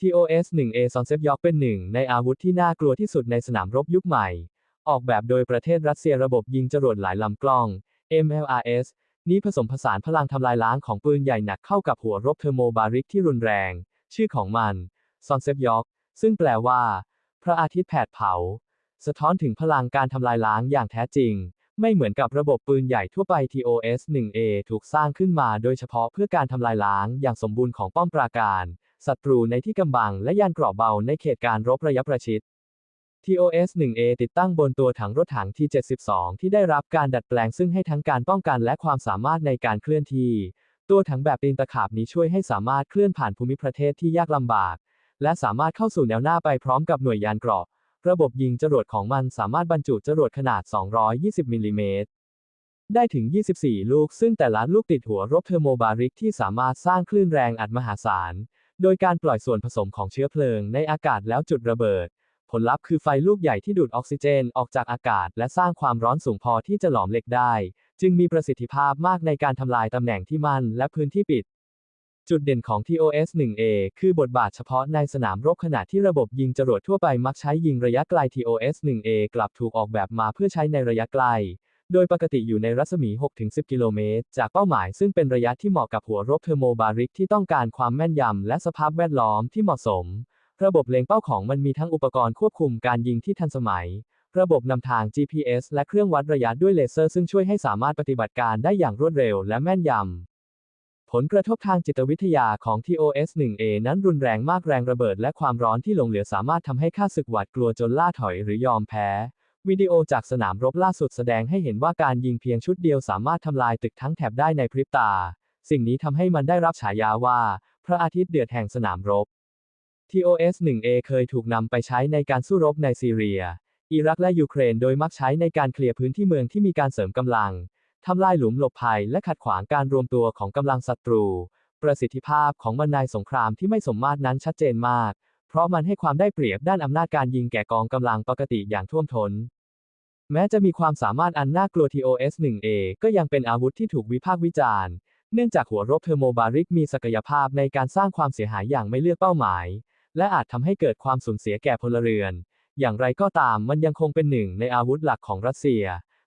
TOS-1A ซอนเซฟยอกเป็นหนึ่งในอาวุธที่น่ากลัวที่สุดในสนามรบยุคใหม่ ออกแบบโดยประเทศรัสเซียระบบยิงจรวดหลายลำกล้อง MLRS นี้ผสมผสานพลังทำลายล้างของปืนใหญ่หนักเข้ากับหัวรบเทอร์โมบาริกที่รุนแรง ชื่อของมันซอนเซฟยอกซึ่งแปลว่า พระอาทิตย์แผดเผา สะท้อนถึงพลังการทำลายล้างอย่างแท้จริง ไม่เหมือนกับระบบปืนใหญ่ทั่วไป TOS-1A ถูกสร้างขึ้นมาโดยเฉพาะเพื่อการทำลายล้างอย่างสมบูรณ์ของป้อมปราการ ศัตรูในที่กำบัง และยานเกราะเบาในเขตการรบระยะประชิด TOS-1A ติดตั้งบนตัวถังรถถัง T-72 ที่ได้รับการดัดแปลงซึ่งให้ทั้งการป้องกันและความสามารถในการเคลื่อนที่ ตัวถังแบบตีนตะขาบนี้ช่วยให้สามารถเคลื่อนผ่านภูมิประเทศที่ยากลำบาก และสามารถเข้าสู่แนวหน้าไปพร้อมกับหน่วยยานเกราะ ระบบยิงจรวดของมันสามารถบรรจุจรวดขนาด 220 มิลลิเมตร ได้ถึง 24 ลูก ซึ่งแต่ละลูกติดหัวรบเทอร์โมบาริกที่สามารถสร้างคลื่นแรงอัดมหาศาล โดยการปล่อยส่วนผสมของเชื้อเพลิงในอากาศแล้วจุดระเบิด ผลลัพธ์คือไฟลูกใหญ่ที่ดูดออกซิเจนออกจากอากาศ และสร้างความร้อนสูงพอที่จะหลอมเหล็กได้ จึงมีประสิทธิภาพมากในการทำลายตำแหน่งที่มั่นและพื้นที่ปิด จุดเด่นของ TOS-1A คือบทบาทเฉพาะในสนามรบขณะที่ระบบยิงจรวดทั่วไปมักใช้ยิงระยะไกล TOS-1A กลับถูกออกแบบมาเพื่อใช้ในระยะไกล โดยปกติอยู่ในรัศมี 6-10 กิโลเมตร จากเป้าหมายซึ่งเป็นระยะที่เหมาะกับหัวรบเทอร์โมบาริกที่ต้องการความแม่นยำและสภาพแวดล้อมที่เหมาะสม ระบบเล็งเป้าของมันมีทั้งอุปกรณ์ควบคุมการยิงที่ทันสมัย ระบบนำทาง GPS และเครื่องวัดระยะด้วยเลเซอร์ซึ่งช่วยให้สามารถปฏิบัติการได้อย่างรวดเร็วและแม่นยำผลกระทบทางจิตวิทยาของ TOS-1A นั้นรุนแรงมากแรงระเบิดและความร้อนที่หลงเหลือสามารถทำให้ข้าศึกหวาดกลัวจนล่าถอยหรือยอมแพ้ วิดีโอจากสนามรบล่าสุดแสดงให้เห็นว่าการยิงเพียงชุดเดียวสามารถทำลายตึกทั้งแถบได้ในพริบตา สิ่งนี้ทำให้มันได้รับฉายาว่า พระอาทิตย์เดือดแห่งสนามรบ TOS-1A เคยถูกนำไปใช้ในการสู้รบในซีเรีย อิรักและยูเครนโดยมักใช้ในการเคลียร์พื้นที่เมืองที่มีการเสริมกำลังทำลายหลุมหลบภัยและขัดขวางการรวมตัวของกำลังศัตรู ประสิทธิภาพของมันในสงครามที่ไม่สมมาตรนั้นชัดเจนมาก เพราะมันให้ความได้เปรียบด้านอำนาจการยิงแก่กองกำลังปกติอย่างท่วมท้น แม้จะมีความสามารถอันน่ากลัว TOS-1A ก็ยังเป็นอาวุธที่ถูกวิพากษ์วิจารณ์ เนื่องจากหัวรบเทอร์โมบาริกมีศักยภาพในการสร้างความเสียหายอย่างไม่เลือกเป้าหมาย และอาจทำให้เกิดความสูญเสียแก่พลเรือน อย่างไรก็ตามมันยังคงเป็นหนึ่งในอาวุธหลักของรัสเซีย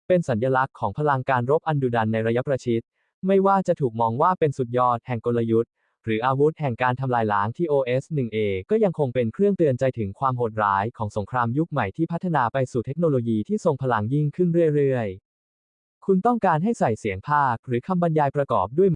เป็นสัญลักษณ์ของพลังการรบอันดุดันในระยะประชิด ไม่ว่าจะถูกมองว่าเป็นสุดยอดแห่งกลยุทธ์ หรืออาวุธแห่งการทำลายล้างที่ OS-1A ก็ยังคงเป็นเครื่องเตือนใจถึงความโหดร้ายของสงครามยุคใหม่ที่พัฒนาไปสู่เทคโนโลยีที่ทรงพลังยิ่งขึ้นเรื่อยๆ คุณต้องการให้ใส่เสียงภาคหรือคำบรรยายประกอบด้วย